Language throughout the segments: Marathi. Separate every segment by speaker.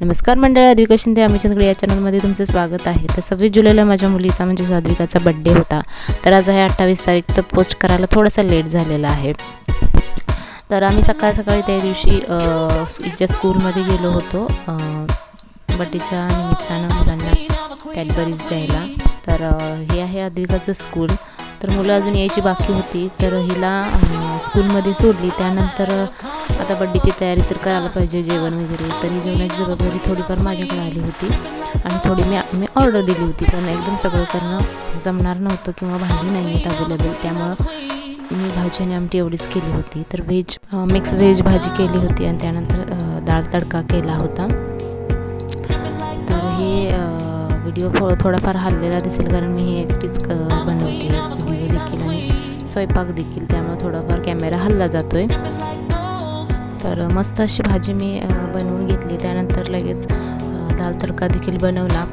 Speaker 1: नमस्कार मंडळ अद्विका ते आम्ही चंद्रकडे या चॅनलमध्ये तुमचं स्वागत आहे. तर सव्वीस जुलैला माझ्या मुलीचा म्हणजे साध्विकाचा बड्डे होता तर आज आहे अठ्ठावीस तारीख तर पोस्ट करायला थोडासा लेट झालेला आहे. तर आम्ही सकाळ सकाळी त्या दिवशी हिच्या स्कूलमध्ये गेलो होतो. बड्डेच्या निमित्तानं मुलांना कॅडबरीज द्यायला. तर हे आहे अद्विकाचं स्कूल तर मुलं अजून यायची बाकी होती तर हिला स्कूलमध्ये सोडली. त्यानंतर आता बड्डेची तयारी तर करायला पाहिजे जेवण वगैरे. तर ही जेवणाची जबाबदारी थोडीफार माझ्याकडे आली होती. आणि थोडी मी मी ऑर्डर दिली होती पण एकदम सगळं करणं जमणार नव्हतं किंवा भांडी नाही आहेत अवेलेबल त्यामुळं मी भाजी आणि आमटी एवढीच केली होती. तर व्हेज मिक्स व्हेज भाजी केली होती आणि त्यानंतर दाळ डाळ तडका केला होता. व्हिडिओ थो थोडाफार हल्लेला दिसेल कारण मी हे एकटीच क- बनवते व्हिडिओ देखील आणि स्वयंपाक देखील त्यामुळे थोडाफार कॅमेरा हल्ला जातो आहे तर मस्त अशी भाजी मी बनवून घेतली. त्यानंतर लगेच दाल तडका देखील बनवला.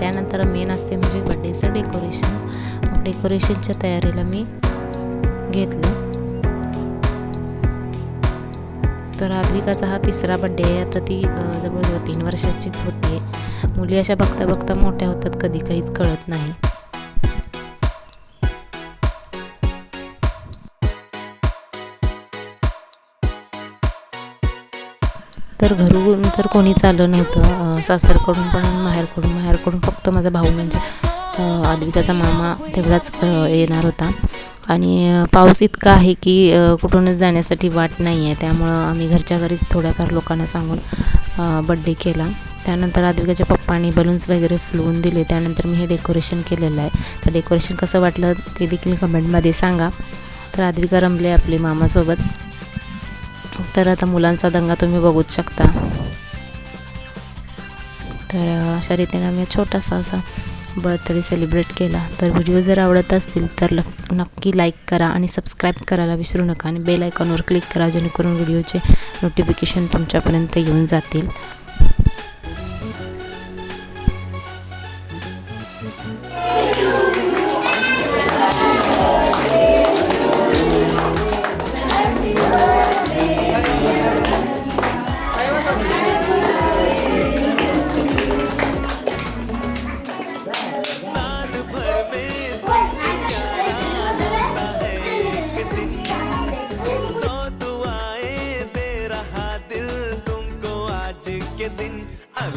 Speaker 1: त्यानंतर मेन असते म्हणजे बड्डेचं डेकोरेशन डेकोरेशनच्या तयारीला मी घेतलं. तर आद्विकाचा हा तिसरा बड्डे आहे. आता ती जवळजवळ तीन वर्षाचीच होते. मुली अशा बघता बघता मोठ्या होतात कधी काहीच कळत नाही. तर घरून तर कोणीच आलं नव्हतं. सासरकडून पण माहेरकडून. माहेरकडून फक्त माझा भाऊ म्हणजे आद्विकाचा मामा तेवढाच येणार होता. आणि पाऊस इतका आहे की कुठूनच जाण्यासाठी वाट नाही आहे. त्यामुळं आम्ही घरच्या घरीच थोड्याफार लोकांना सांगून बड्डे केला. त्यानंतर आदविकाच्या पप्पांनी बलून्स वगैरे फुलवून दिले. त्यानंतर मी हे डेकोरेशन केलेलं आहे. तर डेकोरेशन कसं वाटलं ते देखील कमेंटमध्ये सांगा. तर आदविका रमले आपले मामासोबत. तर आता मुलांचा दंगा तुम्ही बघूच शकता. तर अशा रीतीने आम्ही छोटासा असा बर्थडे सेलिब्रेट केला तर व्हिडिओ जर आवडत असतील तर लक नक्की लाईक करा आणि सबस्क्राईब करायला विसरू नका आणि बेल आयकॉनवर क्लिक करा जेणेकरून व्हिडिओचे नोटिफिकेशन तुमच्यापर्यंत येऊन जातील.